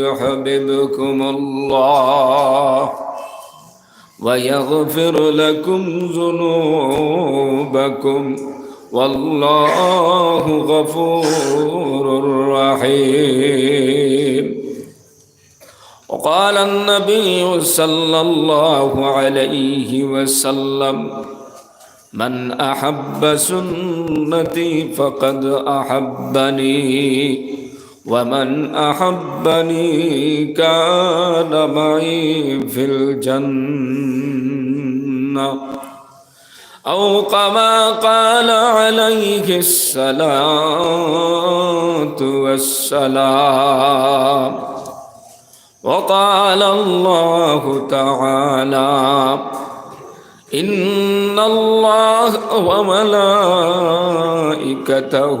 يحببكم الله ويغفر لكم ذنوبكم والله غفور رحيم. وقال النبي صلى الله عليه وسلم من أحب سنتي فقد أحبني. ومن احبني كان معي في الجنه أو كما قال عليه الصلاه والسلام وقال الله تعالى إن الله وملائكته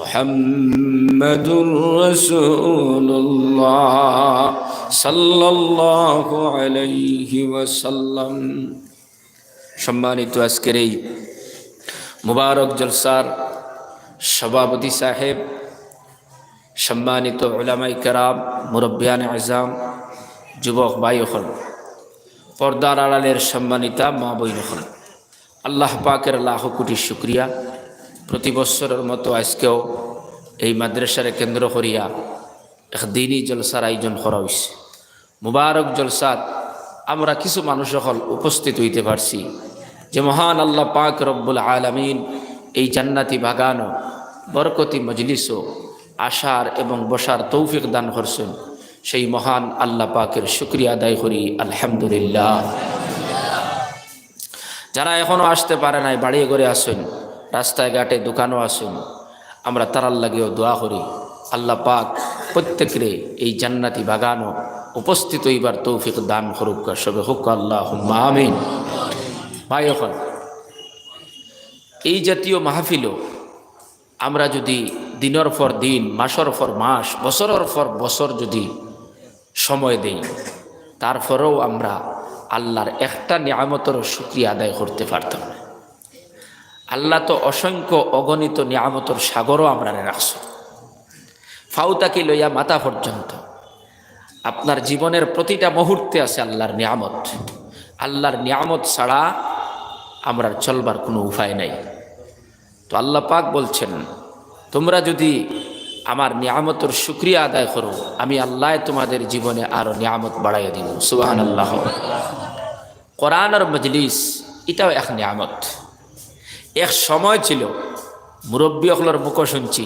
إله إلا الله لا إله إلا الله محمد رسول الله صلى الله عليه وسلم সম্মানিত আজকের এই মুবারক জলসার সভাপতি সাহেব সম্মানিত ওলামাই কারাম মুরব্বিয়ান আজাম যুবক ভাই হল পর্দার আড়ালের সম্মানিতা মা বই হল আল্লাহ পাকের লাখ কোটি শুক্রিয়া প্রতি বৎসরের মতো আজকেও এই মাদ্রাসারে কেন্দ্র করিয়া এক দিনই জলসার আয়োজন করা হয়েছে মুবারক জলসাত আমরা কিছু মানুষ সকল উপস্থিত হইতে পারছি যে মহান আল্লাহ পাক রব্বুল আলমিন এই জান্নাতি বাগানও, বরকতি মজলিসও, আশার এবং বসার তৌফিক দান করছেন সেই মহান আল্লাহ পাকের শুক্রিয়া আদায় করি, আলহামদুলিল্লাহ। যারা এখনও আসতে পারে নাই বাড়িয়ে করে আসেন রাস্তায় ঘাটে দোকানও আসেন আমরা তারার লাগেও দোয়া করি, আল্লাহ পাক প্রত্যেকের এই জান্নাতি বাগানও উপস্থিত হইবার তৌফিক দান করুক সবে হুক আল্লাহ আমিন। ভাই এখন এই জাতীয় মাহফিলও আমরা যদি দিনের পর দিন, মাসর পর মাস, বছরের পর বছর যদি সময় দেই, তারপরেও আমরা আল্লাহর একটা নিয়ামতের সুক্রিয়া আদায় করতে পারতাম না। আল্লাহ তো অসংখ্য অগণিত নিয়ামতর সাগরও আমরা রাখছ। ফাউতাকে লইয়া মাথা পর্যন্ত। আপনার জীবনের প্রতিটা মুহূর্তে আছে আল্লাহর নিয়ামত। আল্লাহর নিয়ামত ছাড়া আমরা চলবার কোনো উপায় নাই। তো আল্লাহ পাক বলছেন, তোমরা যদি আমার নিয়ামতর সুক্রিয়া আদায় করো, আমি আল্লাহ তোমাদের জীবনে আরও নিয়ামত বাড়াইয়া দিব। সুবাহান আল্লাহ কোরআন আর মজলিস, এটাও এক নিয়ামত। এক সময় ছিল, মুরব্বী অকলের মুখ শুনছি,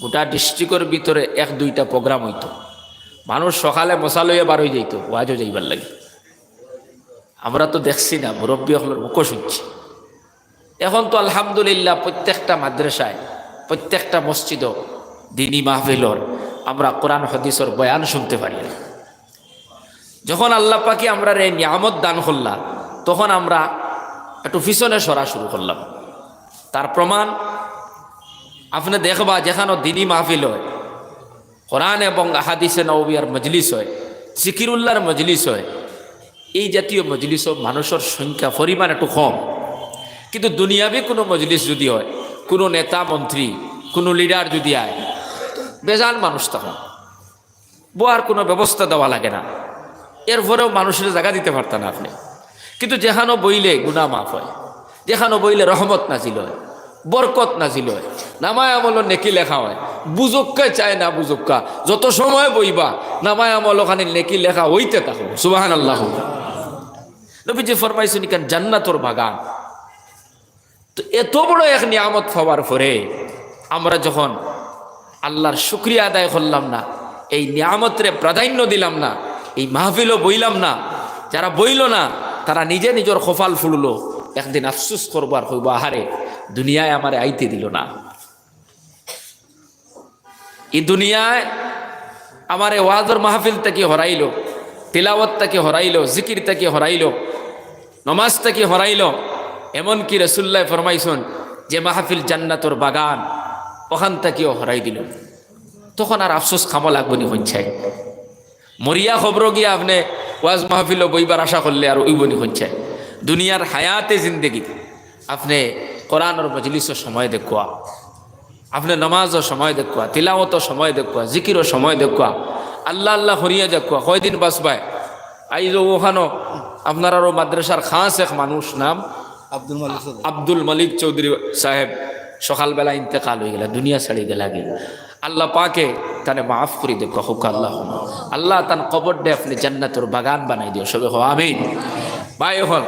গোটা ডিস্ট্রিক্টের ভিতরে এক দুইটা প্রোগ্রাম হইতো। মানুষ সকালে মশা লইয়া বার হয়ে যাইতো, ওয়াজও যাইবার লাগে। আমরা তো দেখছি না, মুরব্বী হলের মুখো শুনছি। এখন তো আলহামদুলিল্লাহ প্রত্যেকটা মাদ্রাসায়, প্রত্যেকটা মসজিদ দিনী মাহফিলর আমরা কোরআন হদিসর বয়ান শুনতে পারি না। যখন আল্লাহ পাকি আমরা রে নিয়ামত দান করলাম, তখন আমরা একটু পিছনে সরা শুরু করলাম। তার প্রমাণ আপনি দেখবা যেখানে দিনী মাহফিল হয়। কোরআন এবং আহাদিসে নবিয়ার মজলিস হয়, জিকিরুল্লাহর মজলিস হয়। এই জাতীয় মজলিস মানুষের সংখ্যা, পরিমাণ একটু কম। কিন্তু দুনিয়াবি কোনো মজলিস যদি হয়, কোনো নেতা, মন্ত্রী, কোনো লিডার যদি আয়, বেজান মানুষ তখন। বোয়ার কোনো ব্যবস্থা দেওয়া লাগে না। এরপরেও মানুষের জায়গা দিতে পারতেন আপনি। কিন্তু যেখানো বইলে গুণা মাফ হয়। যেখানো বইলে রহমত নাজিল হয়, বরকত নাজিল হয়। নামায় আমল নেকি লেখা হয়। বুজক্কা চায় না বুজক্কা। যত সময় বইবা, নামায় আমল ওখানে নেকি লেখা হইতে থাকো। সুবাহান আল্লাহ নবীজি ফরমাইছেন কেন জান্নাতর বাগান। তো এত বড় এক নিয়ামত পাওয়ার পরে আমরা যখন আল্লাহর শুক্রিয়া আদায় করলাম না, এই নিয়ামতরে প্রাধান্য দিলাম না, এই মাহফিলও বইলাম না, যারা বইল না, তারা নিজে নিজের খোফাল ফুললো। একদিন আফসুস করবার হইব, আহারে, দুনিয়ায় আমারে আইতে দিল না। এই দুনিয়ায় আমারে ওয়াজর মাহফিল থেকে হরাইল, তিলাওয়াত থেকে হরাইল, জিকির থেকে হরাইল, নমাজ থেকে হরাইল, এমনকি রসুল্লাহ ফরমাইছন যে মাহফিল জান্নাতর বাগান ওখান থেকেও হরাই দিল। তখন আর আফসোস খামো লাগবো নি হঞ্চায় মরিয়া খবর গিয়ে আপনি ওয়াজ মাহফিল বইবার আশা করলে আর উইবনি হঞ্চায় দুনিয়ার হায়াতে জিন্দগি। আপনি কোরআনর মজলিসও সময় দেখুয়া। আপনি নমাজও সময় দেখুয়া তিলাওতো সময় দেখুয়া জিকিরও সময় দেখুয়া। আল্লাহ আল্লাহ হরিয়া দেখুয়া কয়দিন বাসবায় আইজ ওখানো আপনার আরও মাদ্রাসার খাস এক মানুষ নাম আব্দুল মালিক আব্দুল মালিক চৌধুরী সাহেব সকালবেলা ইন্তেকাল হয়ে গেল দুনিয়া ছাড়ি গেলা গেল আল্লাহ পাকে তানে মাফ করে দেখো হোক আল্লাহ আল্লাহ তান কবর দে আপনি জান্নাতর বাগান বানাই দিও সবে হো আমি ভাই এখন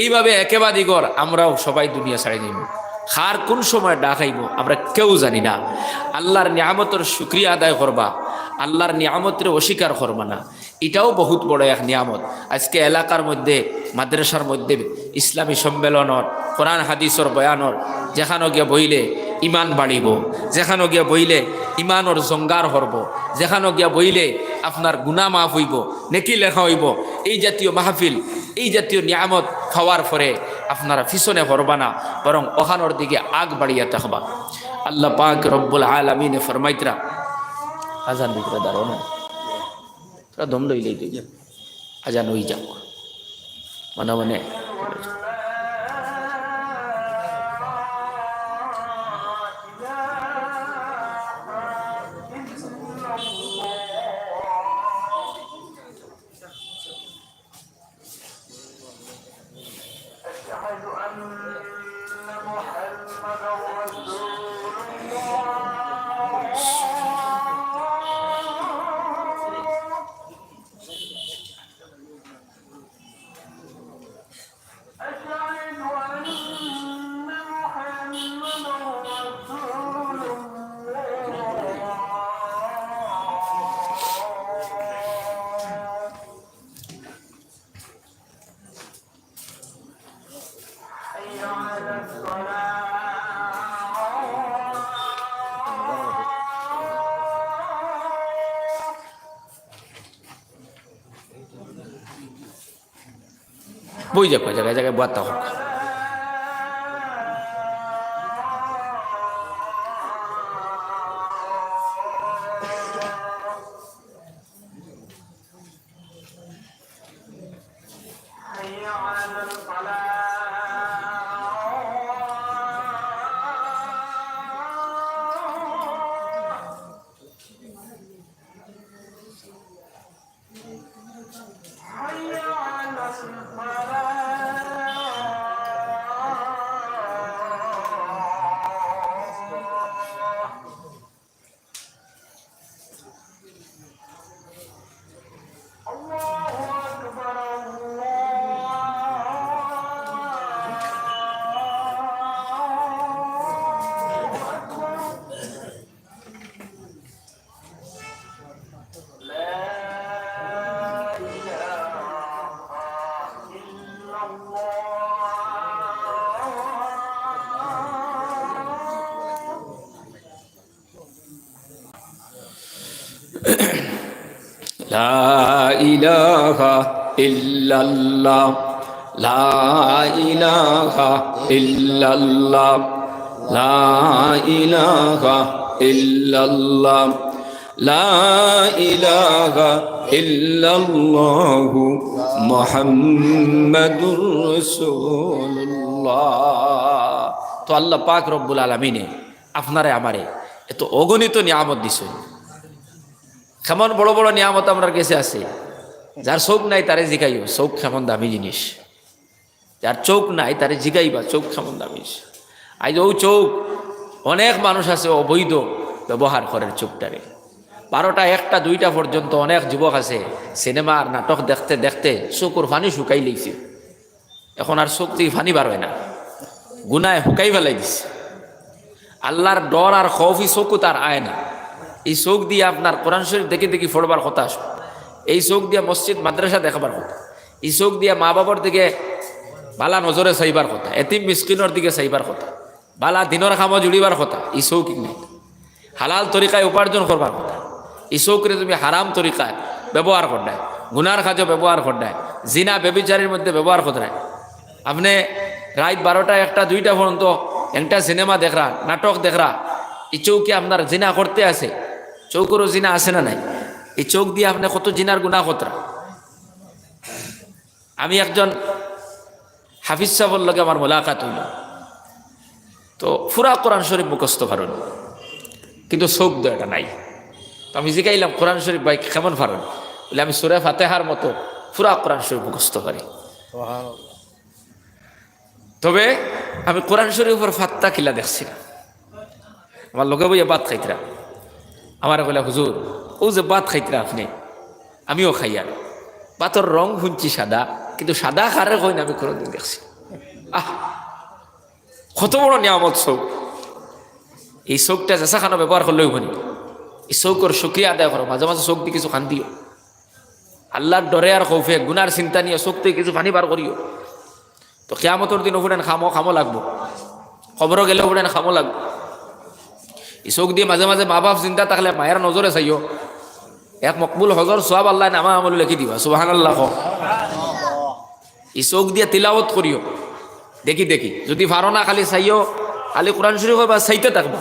এইভাবে একেবারে গর আমরাও সবাই দুনিয়া ছাড়ে নিব। খার কোন সময় ডাকাইব আমরা কেউ জানি না। আল্লাহর নিয়ামতের সুক্রিয়া আদায় করবা, আল্লাহর নিয়ামতের অস্বীকার করবা না। এটাও বহুত বড় এক নিয়ামত। আজকে এলাকার মধ্যে, মাদ্রাসার মধ্যে ইসলামী সম্মেলনর কোরআন হাদিসর বয়ানর যেখানো গিয়ে বইলে ইমান বাড়িব যেখানো গিয়া বইলে ইমানর জঙ্গার হরব যেখানো গিয়া বইলে আপনার গুণা মাফ হইব, নেকি লেখা হইব, এই জাতীয় মাহফিল, এই জাতীয় নিয়ামত খাওয়ার পরে আপনারা পিছনে হরবা না বরং ওখানোর দিকে আগ বাড়িয়া থাকবা। আল্লাহ পাক রব্বুল আলমিনে ফরমাইতরা আজান দাঁড়ো না। তোরা দম লইলেই তুই আজান হই যাও মনে মনে Thank you. বই যাক জায়গায় জায়গায় বার্তা হোক লা লা লা লা আল্লাহ পাক রব্বুল আলামিনে আপনারে আমারে এত অগণিত নিয়ামত দিছেন। কেমন বড় বড় নিয়ামত আপনার কাছে আছে? যার চোখ নাই তারে জিগাইও। চোখ কেমন দামি জিনিস। যার চোখ নাই তারে জিগাইবা, চোখ কেমন দামি। আজ ও চোখ, অনেক মানুষ আছে অবৈধ ব্যবহার করে চোখটারে। বারোটা, একটা, দুইটা পর্যন্ত অনেক যুবক আছে, সিনেমা আর নাটক দেখতে দেখতে চোখর ফানি শুকাই লেগছে এখন আর চোখ থেকে ফানি বার হয় না। গুনায় শুকাই ফেলাই দিছে আল্লাহর ডর আর খৌফি চোখও তার আয় না। এই চোখ দিয়ে আপনার কোরআন শরীফ দেখে দেখি ফোড়বার কথা আসবে। এই চোখ দিয়ে মসজিদ, মাদ্রাসা দেখাবার কথা। এই চোখ দিয়ে মা বাবার দিকে বালা নজরে চাইবার কথা, এতিম মিসকিনের দিকে চাইবার কথা, বালা দিনের খামো জুড়িবার কথা, এই চৌক নেই। হালাল তরিকায় উপার্জন করবার কথা। এই চৌকরে তুমি হারাম তরিকায় ব্যবহার করডায় গুনার কাজও ব্যবহার করডায় জিনা বেবিচারির মধ্যে ব্যবহার করডায় আপনি রাত বারোটা একটা, দুইটা পর্যন্ত একটা সিনেমা দেখরা নাটক দেখরা এই চৌকে আপনার জিনা করতে আছে। চৌকেরও জিনা আছে না নাই? এই চোখ দিয়ে আপনি কত জিনার গুণা কতরা? আমি একজন হাফিজ সাহর লগে আমার মোলাকাত হইল। তো ফুরা কোরআন শরীফ মুখস্থ পারেন। কিন্তু চোখ তো এটা নাই। তো আমি জিগাইলাম কোরআন শরীফ ভাই কেমন পারেন? বলে আমি সুরে ফাতেহার মতো ফুরা কোরআন শরীফ মুখস্থ পারি তবে আমি কোরআন শরীফের ফাত্তা কিলা দেখছি আমার লগে বইয়া বাদ খাইতরা আমার কইলা, হুজুর, ও যে বাদ খাইতরা আপনি, আমিও খাই আর বাতর রং শুনছি সাদা, কিন্তু সাদা খারে কই না আমি কোনোদিন দেখছি। আহ, কত বড় নিয়ামত চৌক এই চৌকটা জেসা খানো ব্যবহার করলেও হনি এই চৌকর সুক্রিয়া আদায় করো মাঝে মাঝে চৌক দিয়ে কিছু খান দিও আল্লাহর ডরে আর খৌফে গুনার চিন্তা নিয়ে চোখ থেকে কিছু পানি বার করিও তো কেয়ামতর দিন ওপরেন খামো খামো লাগবো। খবরও গেলে ওপরেন খামো লাগবো। চোখ দিয়ে মাঝে মাঝে মা বাপ চিন্তা থাকলে মায়ের নজরে চাইও। এক মকবুল হজর সোয়াব আল্লাহ নামা আমল লিখি দিবা সুবাহান আল্লাহ ক এই চোখ দিয়ে তিলাওত করিও দেখি দেখি। যদি পারো না খালি চাইও, খালি কোরআন শরীফ বা চাইতে থাকবা।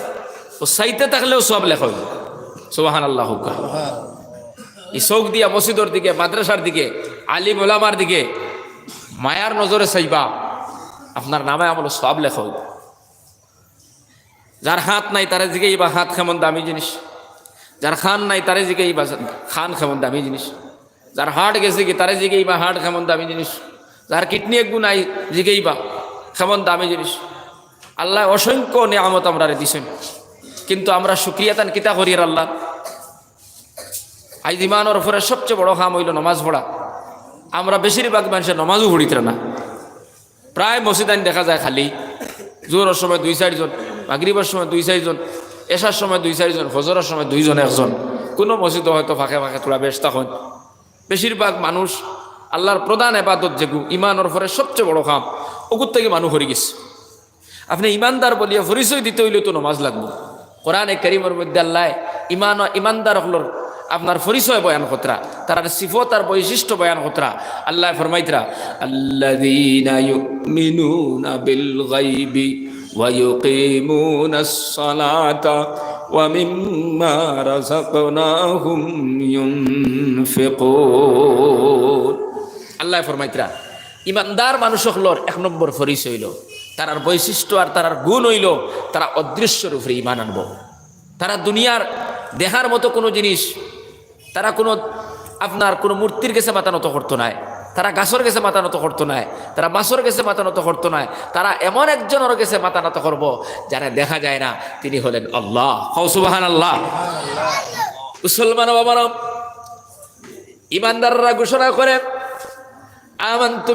ও চাইতে থাকলেও সব লেখা হইব। সুবাহান আল্লাহ হুকা এই দিয়া মসজিদর দিকে মাদ্রাসার দিকে, আলিম ওলামার দিকে মায়ার নজরে চাইবা। আপনার নামে আমল সব লেখা হইব। যার হাত নাই তারে দিকে বা হাত কেমন দামি জিনিস? যার খান নাই তারে দিকে বা খান কেমন দামি জিনিস? যার হাট গেছে কি তারে জিগেই বা হাট কেমন দামি জিনিস? যার কিডনি একগু নাই জিগেই বা কেমন দামি জিনিস? আল্লাহ অসংখ্য নিয়ামত আমরা দিছেন। কিন্তু আমরা সুক্রিয়াতান কিতা করি আল্লাহ? আজ ইমানোর উপরে সবচেয়ে বড় কাম হইল নমাজ পড়া। আমরা বেশিরভাগ মানুষের নমাজও পড়িতে না। প্রায় মসজিদান দেখা যায় খালি। জোরের সময় দুই চারজন। মাগরিবের সময় দুই চারজন এসার সময় দুই চারজন ফজরের সময় দুইজন, একজন। কোনো মসজিদে হয়তো ফাঁকে ফাঁকে তোলা ব্যস্ত হন বেশিরভাগ মানুষ আল্লাহর প্রধান এবাদত যেগু ইমানোর পরে সবচেয়ে বড় কাম ওগুর থেকে মানুষ হরি গেছে। আপনি ইমানদার বলিয়া পরিচয় দিতে হইলে তো নমাজ লাগবো। কোরআনে করিমের মধ্যে আল্লাহ ইমান ইমানদার হলোর আপনার পরিচয় বয়ান কতরা তার সিফত আর বৈশিষ্ট্য বয়ান কতরা আল্লাহ ফরমাইতরা আল্লাযীনা সালাতা ওয়া মিম্মা রাযাকনাহুম ইউনফিকুন আল্লাহ ফরমাইতরা, ইমানদার মানুষ হলোর এক নম্বর পরিচয় হইল। তারার বৈশিষ্ট্য আর তারার গুণ হইল, তারা অদৃশ্যর উপরে ইমান আনব। তারা দুনিয়ার দেখার মতো কোনো জিনিস, তারা কোনো আপনার কোনো মূর্তির কাছে মাথা নত করতো নাই তারা গাছর গেছে, মাথা নত করতো নাই। তারা বাঁশর গেছে, মাথা নত করতো নাই। তারা এমন একজনের গেছে, মাথা নত করব, যারা দেখা যায় না, তিনি হলেন আল্লাহ। হৌসুবাহান আল্লাহ মুসলমান বাবার ইমানদাররা ঘোষণা করে, আমান্তু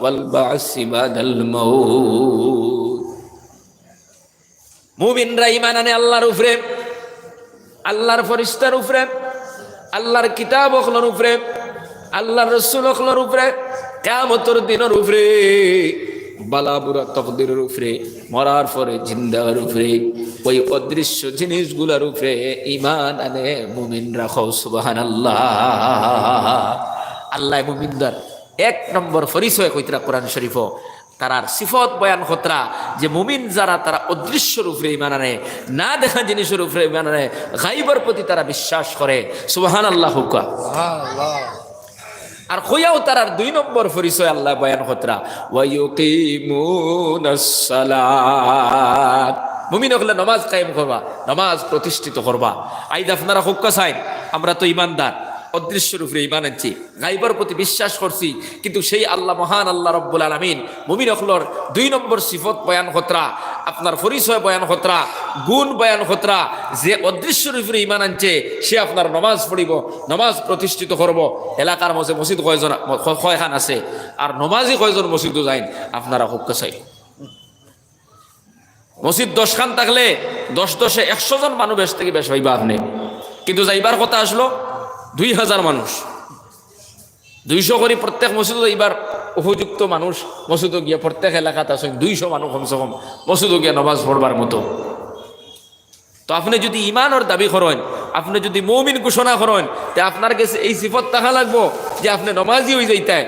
বাদাল মুমিনরা ঈমান আনে আল্লাহর উপরে, আল্লাহর ফেরেশতার উপরে, আল্লাহর কিতাব ওগুলোর উপরে, আল্লাহর রসুল ওগুলোর উপরে কেমতর দিনের উপরে বালাবুরা তকদিরের উপরে, মরার পরে জিন্দার উপরে, ওই অদৃশ্য জিনিসগুলোর উপরে ইমান আনে মুমিন রাখো সুবাহান আল্লাহ আল্লাহ মুমিনদার। এক নম্বর পরিচয় কইতরা কোরআন শরীফ তারার সিফত বয়ান খতরা যে মুমিন যারা তারা অদৃশ্যর উপরে ইমান আনে না দেখা জিনিসের উপরে ইমান আনে গাইবার প্রতি তারা বিশ্বাস করে। সুবাহান আল্লাহ হুকা আর কইয়াও তারার দুই নম্বর পরিচয় আল্লাহ বয়ান খতরা মুমিন হলে নমাজ কায়েম করবা নমাজ প্রতিষ্ঠিত করবা। আইদ আপনারা হুক্কা চাইন আমরা তো ইমানদার অদৃশ্যের উপরে ইমান আনছি। গাইবার প্রতি বিশ্বাস করছি, কিন্তু সেই আল্লাহ মহান আল্লাহ রব্বুল আলমিন মুমিন অখলর দুই নম্বর সিফত বয়ান খতরা, আপনার পরিচয় বয়ান খতরা, গুণ বয়ান খতরা, যে অদৃশ্যের উপরে ইমান আনছে, সে আপনার নমাজ পড়িব, নমাজ প্রতিষ্ঠিত করব। এলাকার মাঝে মসজিদ কয়জন, কয়খান আছে? আর নমাজই কয়জন মসজিদও যাইন? আপনারা হুক্কা চাই মসজিদ দশখান থাকলে দশ দশে একশো জন মানুষ বেশ থেকে বেশ হইবা আপনি কিন্তু যাইবার কথা আসলো দুই হাজার মানুষ। দুইশো করে প্রত্যেক মসজিদ এইবার উপযুক্ত মানুষ মসজিদ গিয়া প্রত্যেক এলাকাতে আসেন দুইশো মানুষ কমসে কম মসজিদ গিয়া নমাজ পড়বার মতো। তো আপনি যদি ইমানর দাবি করেন আপনি যদি মৌমিন ঘোষণা করেন তে আপনার কাছে এই সিফত তাহা লাগবো যে আপনি নমাজই হয়ে যাইতেন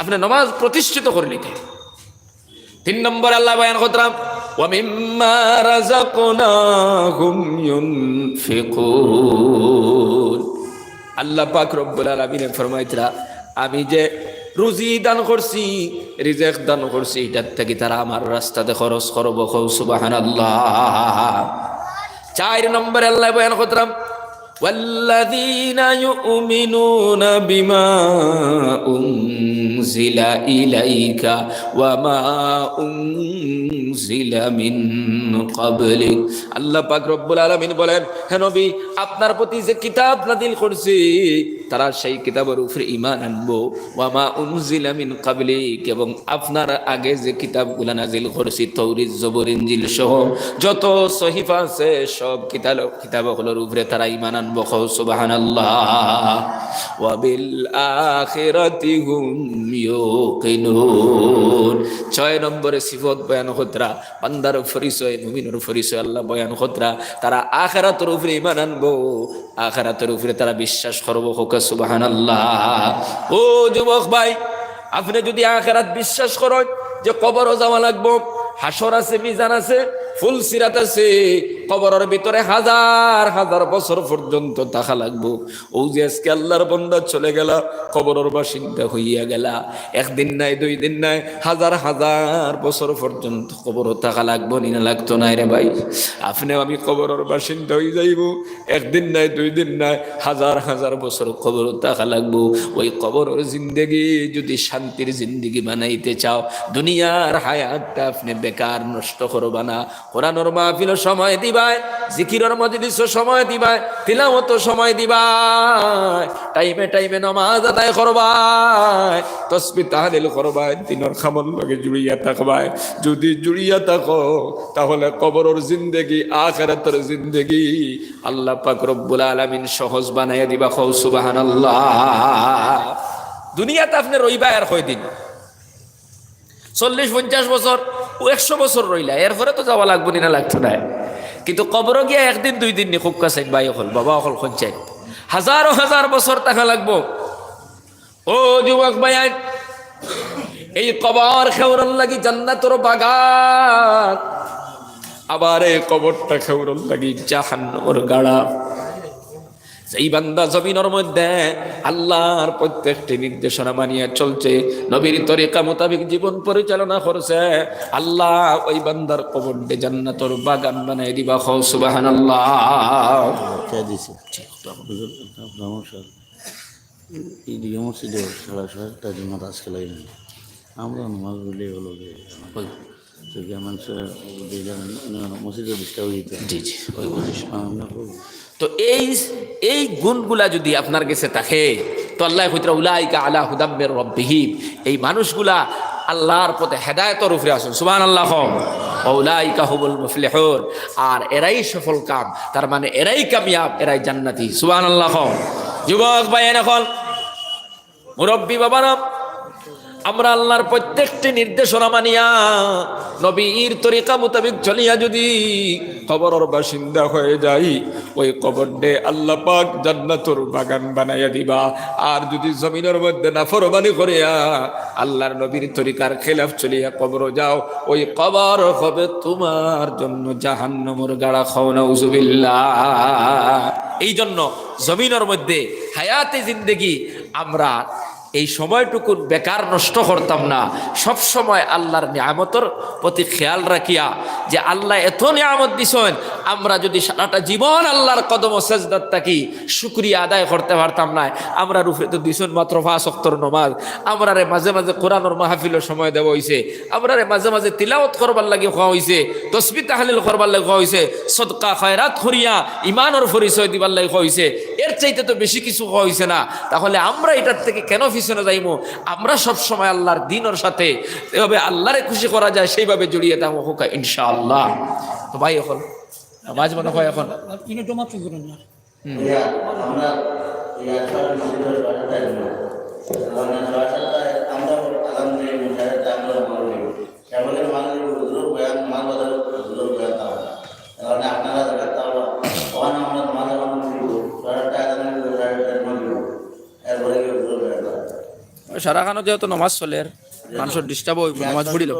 আপনি নমাজ প্রতিষ্ঠিত করে নিতে। তিন নম্বর আল্লাহ বায়ান কতরাম ومما ঘুমিয়ুন ينفقون আল্লাহ পাক রব্বুল আলমিনে ফরমাইতরা, আমি যে রুজি দান করছি, রিজেক দান করছি, এটার থেকে তারা আমার রাস্তাতে খরচ করব সুবহানাল্লাহ। চার নম্বর আল্লাহ বয়ান করতাম والذين يؤمنون بما أنزل إليك وما أنزل من قبلك আল্লাহ পাক রব্বুল আলামিন বলেন হে নবী আপনার প্রতি যে কিতাব নাযিল করছি তারা সেই কিতাবের উপরে ঈমান আনবো ওয়ামা উনজিলা মিন কাবলিক এবং আপনার আগে যে কিতাবগুলো নাযিল করছি তৌরিত জবর ইনজিল সহ যত সহিফা আছে সব কিতাব কিতাবগুলোর উপরে তারা ঈমান বিল আখিরাতি ছয় নম্বরে সিফত বয়ান হতরা বান্দার পরিচয়, মুমিনের পরিচয়, আল্লাহ বয়ান হতরা তারা আখিরাতের উপরে ঈমান আনব, আখিরাতের উপরে তারা বিশ্বাস করব হোক সুবহানাল্লাহ। ও যুবক ভাই, আপনি যদি আখিরাত বিশ্বাস করেন যে কবরও যাওয়া লাগবো হাসর আছে, মিজান আছে, ফুল সিরাত আছে কবরের ভিতরে হাজার হাজার বছর পর্যন্ত থাকা লাগবো। ও যে আজকে আল্লাহর বন্দা চলে গেল, কবরের বাসিন্দা হইয়া গেলা। একদিন নাই, দুই দিন নাই, হাজার হাজার বছর পর্যন্ত কবর থাকা লাগবো নি না লাগতো না রে ভাই। আপনি আমি কবরের বাসিন্দা হয়ে যাইব। একদিন নাই, দুই দিন নাই, হাজার হাজার বছর কবর থাকা লাগবো। ওই কবরের জিন্দগি যদি শান্তির জিন্দগি বানাইতে চাও, দুনিয়ার হায়াতটা আপনি বেকার নষ্ট করবা না। কোরআনর মাহফিল সময় দিবাই জিকিরর মজলিস সময় দিবাই তিলামত সময় দিবাই টাইমে টাইমে নমাজ আদায় করবাই তসবি তাহলিল করবাই দিনের খামল লগে জুড়িয়া থাকবাই যদি জুড়িয়া থাকো, তাহলে কবরের জিন্দেগি, আখেরাতের জিন্দেগি, আল্লাহ পাক রব্বুল আলামিন সহজ বানাইয়া দিবা খৌ সুবহানাল্লাহ। দুনিয়াতে আপনি রইবা আর কয়দিন? চল্লিশ, পঞ্চাশ বছর, একশো বছর রইলা এরপরে তো যাওয়া লাগবো না, লাগতো না। কিন্তু কবর গিয়া একদিন, দুই দিন নি খুব কাছে বাই অকল, বাবা অকল খঞ্চাই হাজারো হাজার বছর টাকা লাগবো। ও যুবক ভাই এই কবর খেউরন লাগি জান্নাতর বাগান। আবার এই কবরটা খেউরন লাগি জাহান্নর গাড়া। সেই বান্দা জমিনের মধ্যে আল্লাহর প্রত্যেকটি নির্দেশনা মানিয়ে চলছে নবীর তরিকা মোতাবেক জীবন পরিচালনা করছে আল্লাহ ওই বান্দার কবরডে জান্নাতর বাগান বানাই দিবা। ছয়টার জন্য আজকে আমরা নামাজ বলে হলো যে যদি মানুষের মসজিদে ডিস্টার্ব হইতে জি জি ওই আমরা করব তো এই এই গুণগুলা যদি আপনার কাছে থাকে, তো আল্লাহ হইতরা উলাইকা আলা হুদাম্মের রব্বিহিম। এই মানুষগুলা আল্লাহর পথে হেদায়তর উপরে আসুন সুবান আল্লাহ ওলাইকা হুবুল মুফলিহুন। আর এরাই সফল কাম। তার মানে এরাই কামিয়াব, এরাই জান্নাতি। সুবান আল্লাহ যুবক ভাই এখন। মুরব্বী বাবারা আমরা আল্লাহর প্রত্যেকটি নির্দেশনা মানিয়া নবীর তরিকা মোতাবেক চলিয়া যদি কবরের বাসিন্দা হয়ে যাই, ওই কবর ডে আল্লাহ পাক জান্নাতুর বাগান বানাইয়া দিবা। আর যদি জমিনের মধ্যে নাফরমানি করিয়া আল্লাহর নবীর তরিকার খেলাফ চলিয়া কবর যাও, ওই কবর হবে তোমার জন্য জাহান্নমর গাড়া খাও না এই জন্য জমিনের মধ্যে হায়াতে জিন্দেগি আমরা এই সময়টুকু বেকার নষ্ট করতাম না। সব সময় আল্লাহর নিয়ামতর প্রতি খেয়াল রাখিয়া যে আল্লাহ এত নিয়ামত দিছেন, আমরা যদি সারাটা জীবন আল্লাহর কদম সেজদার থাকি, শুক্রিয়া আদায় করতে পারতাম না। আমরা রূপে তো দিছেন মাত্র পাঁচ অক্তর নমাজ। আমরা রে মাঝে মাঝে কোরআনর মাহফিলের সময় দেওয়া হয়েছে আমরা রে মাঝে মাঝে তিলাওত করবার লাগে খাওয়া হয়েছে তসবি তাহলিল করবার লাগে খাওয়া হয়েছে সদকা খয়রাত করিয়া ইমানর পরিচয় দিবার লাগে খাওয়া হয়েছে এর চাইতে তো বেশি কিছু খাওয়া হয়েছে না। তাহলে আমরা এটার থেকে কেন পিছনে যাইমো আমরা সব সময় আল্লাহর দিনের সাথে। এভাবে আল্লাহরে খুশি করা যায় সেইভাবে জড়িয়ে থাকব হোক ইনশাআল্লাহ। তো ভাই এখন মাঝ মনে হয় এখন? ইনে জমা চুকুন না। আমরা আমরা সারা খানো যেহেতু নমাজ চলে মানুষের ডিস্টার্ব হইব নমাজ পড়িল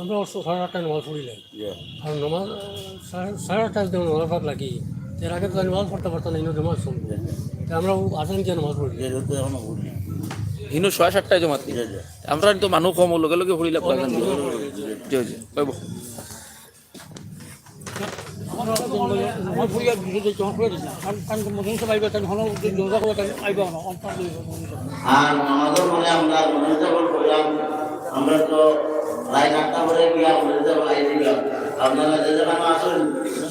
আমরা সাড়ে আটটায় নমাজ পড়িলাম আর নমাজ সাড়ে আটটায় যখন নমাজ পড় লাগি এর আগে তো নমাজ পড়তে পারতাম না ইনো নমাজ তা আমরা আসেন গিয়ে নমাজ পড়ি হিনু ছয় সাতটায় জমাত। আমরা তো মানুহ কম লগে লগে বাগান জি জি। না অন্তর আর আমাদের মনে আমরা মনোজাবল করলাম। আমরা তো রায় আটটা করে গিয়া মনোজাবল আই দিলাম আপনারা যে যেখানে আসেন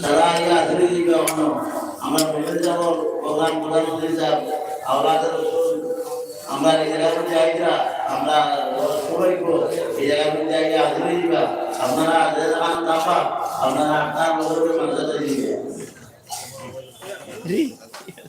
সারা আইয়া আসলে দিবে অন্য আমার মনোজাবল প্রধান প্রধানমন্ত্রী সাহেব আওলাদের আমরা এই জায়গা মধ্যে যাইরা আমরা সবাই এই জায়গা মধ্যে যাইয়া আসলে দিবা আপনারা যে যেখানে যাবা আপনারা আটটা বছরের মানুষের দিবে